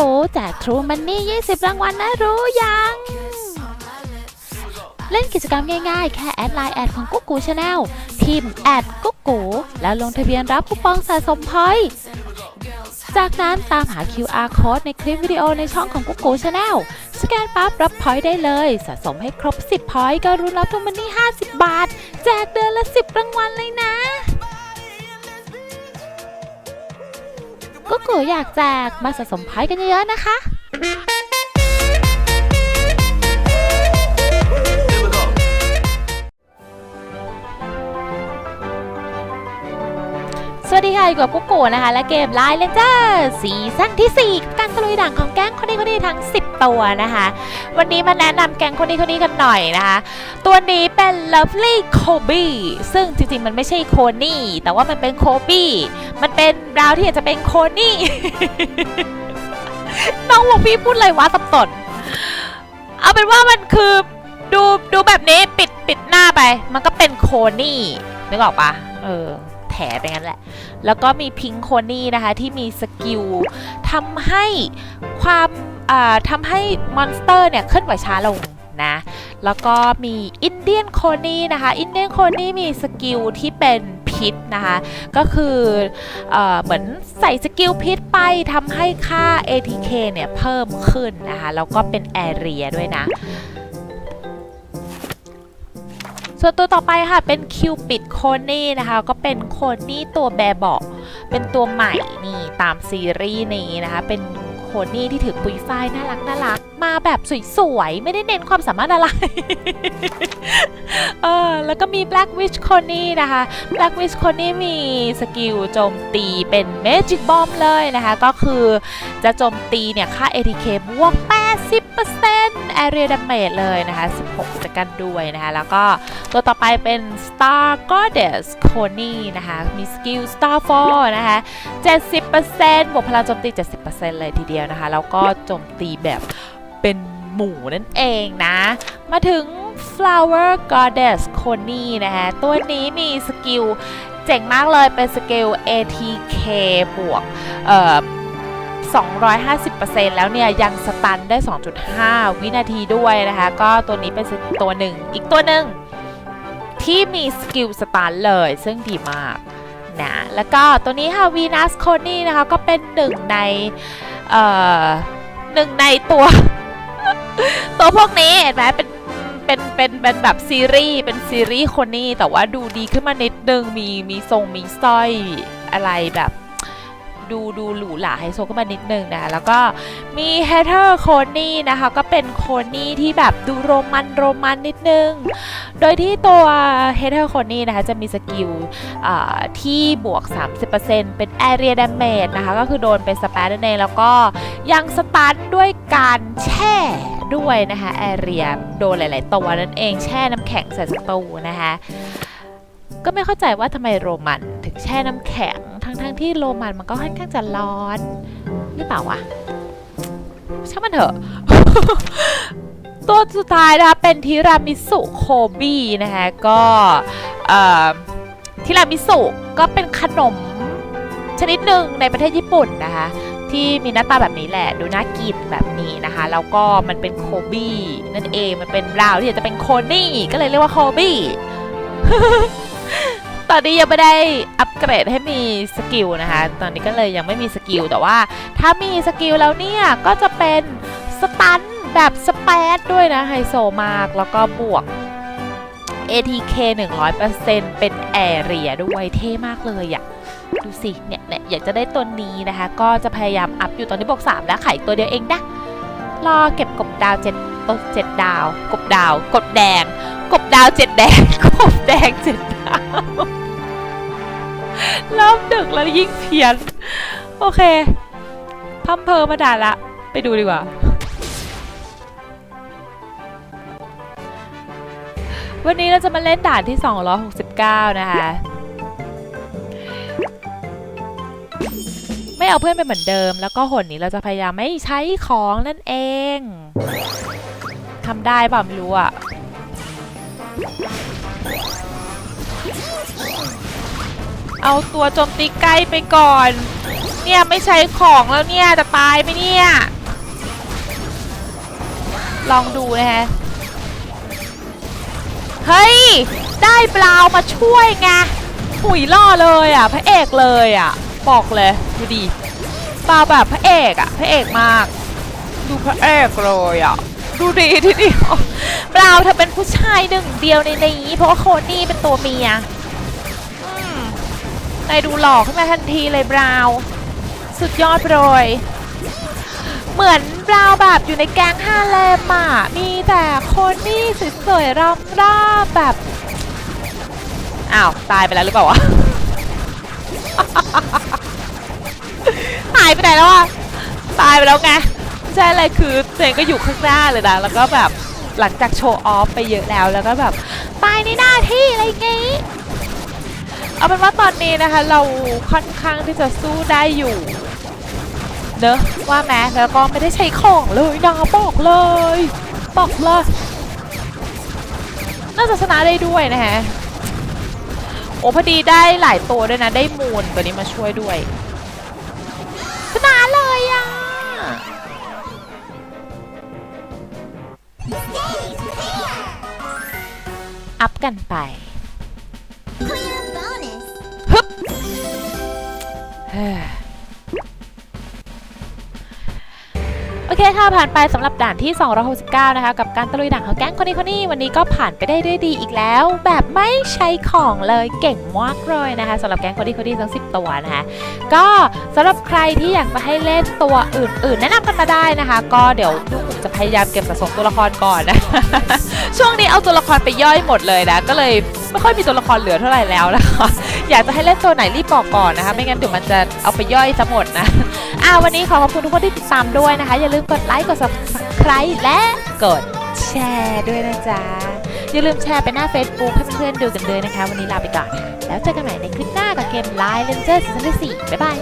กูแจก True Money 20 รางวัลนะรู้ยัง เล่นกิจกรรมง่ายๆ แค่แอดไลน์แอดของกุ๊กกูชาแนลทีมแอดกุ๊กกูแล้วลงทะเบียนรับคูปองสะสมพอยต์จากนั้นตามหา QR code ในคลิปวิดีโอในช่องของกุ๊กกูชาแนลสแกนปั๊บรับพอยต์ได้เลย สะสมให้ครบ 10พอยต์ก็รุนรับทุนมันนี่ 50 บาท แจกเดือนละ 10 รางวัลเลยนะ กกูอยากแจกมาสะสมพอยต์กันเยอะๆนะคะ สวัสดีค่ะอยู่กับกุ๊กกูนะคะ และเกมไลน์เลนเจอร์ซีซั่นที่ 4 การตะลุยด่างของแก๊งคนนี้คนนี้ทั้ง 10 ตัวนะคะ วันนี้มาแนะนำแก๊งคนนี้คนนี้กันหน่อยนะคะ ตัวนี้เป็น Lovely Kobe ซึ่งจริงๆ มันไม่ใช่โคนี่ แต่ว่ามันเป็นโคบี้ มันเป็นราวที่อาจจะเป็นโคนี่ น้องบอกพี่พูดอะไรวะสับสนเอาเป็นว่ามันคือดูดูแบบนี้ปิดปิดหน้าไป มันก็เป็นโคนี่นึกออกปะเออแถไปงั้นแหละ แล้วก็มีพิงโคนี่นะคะที่มีสกิลทำให้ความทำให้มอนสเตอร์เนี่ยเคลื่อนไหวช้าลง นะ แล้วก็มีอินเดียนโคนี่นะคะ อินเดียนโคนี่มีสกิลที่เป็นพิษนะคะ ก็คือเอเหมือนใส่สกิลพิษไปทำให้ค่า ATK เนี่ยเพิ่มขึ้นนะคะ แล้วก็เป็นแอเรียด้วยนะส่วนตัวต่อไปค่ะเป็นคิวปิดโคนี่นะคะ ก็เป็นโคนี่ตัวแบเบาเป็นตัวใหม่นี่ตามซีรีส์นี้นะคะ เป็นโคนี่ที่ถือปุยฝ้ายน่ารักน่ารัก มาแบบสวยๆ ไม่ได้เน้นความสามารถอะไร เออแล้วก็มี Black Witch โคนี่นะคะ Black Witch โคนี่มีสกิลโจมตีเป็น Magic Bomb เลยนะคะ ก็คือจะโจมตีเนี่ย ค่า ATK บวก 80% Area Damage เลยนะคะ 16สกันด้วยนะคะ แล้วก็ตัวต่อไปเป็น Star Goddess Coney นะคะ มีสกิล Starfall นะคะ 70%บวกพลังโจมตี 70%เลยทีเดียวนะคะ แล้วก็โจมตีแบบ เป็นหมูนั่นเองนะ มาถึง Flower Goddess Coney นะคะตัวนี้มีสกิลเจ๋งมากเลยเป็นสกิล ATK บวกเอ่อ250%แล้วเนี่ย ยังสตันได้ 2.5 วินาทีด้วยนะคะ ก็ตัวนี้เป็นตัวหนึ่ง อีกตัวหนึ่งที่มีสกิลสตันเลย ซึ่งดีมากนะแล้วก็ตัวนี้ค่ะวีนัสโคนี่นะคะ ก็เป็นหนึ่งใน เอ่อหนึ่งในตัว ตัวพวกนี้เห็นไหมเป็นเป็นเป็นเป็นแบบซีรีส์เป็นซีรีส์คนี่แต่ว่าดูดีขึ้นมานิดนึงมีมีทรงมีสร้อยอะไรแบบ ดูดูหรูหราไฮโซขึ้นมานิดนึงนะแล้วก็มีเฮเ e อร์โคนี่นะคะ ก็เป็นโคนี่ที่แบบดูโรมันโรมันนิดนึง โดยที่ตัวเฮเ e อร์โคนี่นะคะจะมีสกิลที่บวก 30%เป็น Area Damage นะคะ ก็คือโดนเป็นสแปนนั่นเองแล้วก็ยังสตันด้วยการแช่ ด้วยนะคะ Area โดนหลาย ๆ ตัวนั่นเองแช่น้ำแข็งใส่ศัตรูนะคะก็ไม่เข้าใจว่าทำไมโรมันถึงแช่น้ำแข็ง ทั้งๆทที่โรมันมันก็ค่อนข้างจะร้อนหรือเปล่าวะช่างมันเถอะ ตัวสุดท้ายนะคะเป็นทิรามิสุโคบีนะคะก็ทิรามิสุก็เป็นขนมชนิดหนึ่งในประเทศญี่ปุ่นนะคะ ที่มีหน้าตาแบบนี้แหละ ดูน่ากินแบบนี้นะคะ แล้วก็มันเป็นโคบี้นั่นเองมันเป็นราวที่อยากจะเป็นโคนี่ก็เลยเรียกว่าโคบี้ตอนนี้ยังไม่ได้อัปเกรดให้มีสกิลนะคะ ตอนนี้ก็เลยยังไม่มีสกิลแต่ว่า ถ้ามีสกิลแล้วเนี่ย ก็จะเป็นสตันแบบสเปซด้วยนะไฮโซมากแล้วก็บวก ATK 100%เป็นแอเรียด้วยเท่มากเลยอะ่ะดูสิเนี่ยเนี่ยอยากจะได้ตัวนี้นะคะ ก็จะพยายามอัพอยู่ตอนนี้บวก3แล้วไขตัวเดียวเองนะรอเก็บกบดาวเจ็ดตเจ็ดดาว กบดาว กบแดง กบดาวเจ็ดแดง กบแดงเจ็ดดาวริ่มดึกแล้วยิ่งเพี้ยน โอเคพัมเพอมาด่าละ ไปดูดีกว่า วันนี้เราจะมาเล่นด่านที่ 269 นะคะ ไม่เอาเพื่อนไปเหมือนเดิม แล้วก็หนนี้เราจะพยายามไม่ใช้ของนั่นเองทำได้เปล่าไม่รู้อะเอาตัวโจมตีใกล้ไปก่อน เนี่ยไม่ใช้ของแล้วเนี่ยจะตายไหมเนี่ย ลองดูนะฮะ เฮ้ย ได้บราวน์มาช่วยไงหุยล่อเลยอะ พระเอกเลยอะ บอกเลยดูดิบราวน์แบบพระเอกอะ พระเอกมาก ดูพระเอกเลยอะ ดูดีทีเดียวบราเธอเป็นผู้ชายหนึ่งเดียวในนี้ เพราะว่าโคนี่เป็นตัวเมียนายดูหล่อขึ้นมาทันทีเลยบราว สุดยอดเลย เหมือนบราแบบอยู่ในแก๊งฮาเลมอะ มีแต่คนนี่สวยๆรำราบแบบ อ้าว ตายไปแล้วหรือเปล่าวะ หายไปไหนแล้วอะ ตายไปแล้วไงใช่อะไรคือตัวเองก็อยู่ข้างหน้าเลยนะ แล้วก็แบบหลังจากโชว์ออฟไปเยอะแล้วแล้วก็แบบตายในหน้าที่อะไรอย่างงี้เอาเป็นว่าตอนนี้นะคะ เราค่อนข้างที่จะสู้ได้อยู่ เนอะว่าแม้แล้วก็ไม่ได้ใช้ของเลยนะบอกเลยบอกเลยน่าจะชนะได้ด้วยนะฮะโอ้พอดีได้หลายตัวด้วยนะได้มูลตัวนี้มาช่วยด้วยชนะเลยอะอัพกันไป Clear bonus. ฮึบ เฮ้ยโอเคค่ะผ่านไปสำหรับด่านที่ 269 นะคะ กับการตะลุยด่านของแก๊งคนนี้คนนี้วันนี้ก็ผ่านไปได้ด้วยดีอีกแล้ว แบบไม่ใช้ของเลยเก่งมากเลยนะคะสำหรับแก๊งคนนี้คนนี้ทั้ง 10 ตัวนะคะก็สำหรับใครที่อยากจะให้เล่นตัวอื่น ๆ แนะนำกันมาได้นะคะ ก็เดี๋ยวลูกผมจะพยายามเก็บสะสมตัวละครก่อนนะช่วงนี้เอาตัวละครไปย่อยหมดเลยนะก็เลยไม่ค่อยมีตัวละครเหลือเท่าไหร่แล้วนะคะอยากจะให้เล่นตัวไหนรีบบอกก่อนนะคะ ไม่งั้นเดี๋ยวมันจะเอาไปย่อยซะหมดนะ อ่าวันนี้ขอขอบคุณทุกคนที่ติดตามด้วยนะคะ อย่าลืมกดไลค์กด subscribe และกดแชร์ด้วยนะจ๊ะ อย่าลืมแชร์ไปหน้า Facebook ให้เพื่อนๆดูกันเลยนะคะ วันนี้ลาไปก่อน แล้วเจอกันใหม่ในคลิปหน้ากับเกม Line Ranger ซีซั่นที่4บ๊ายบาย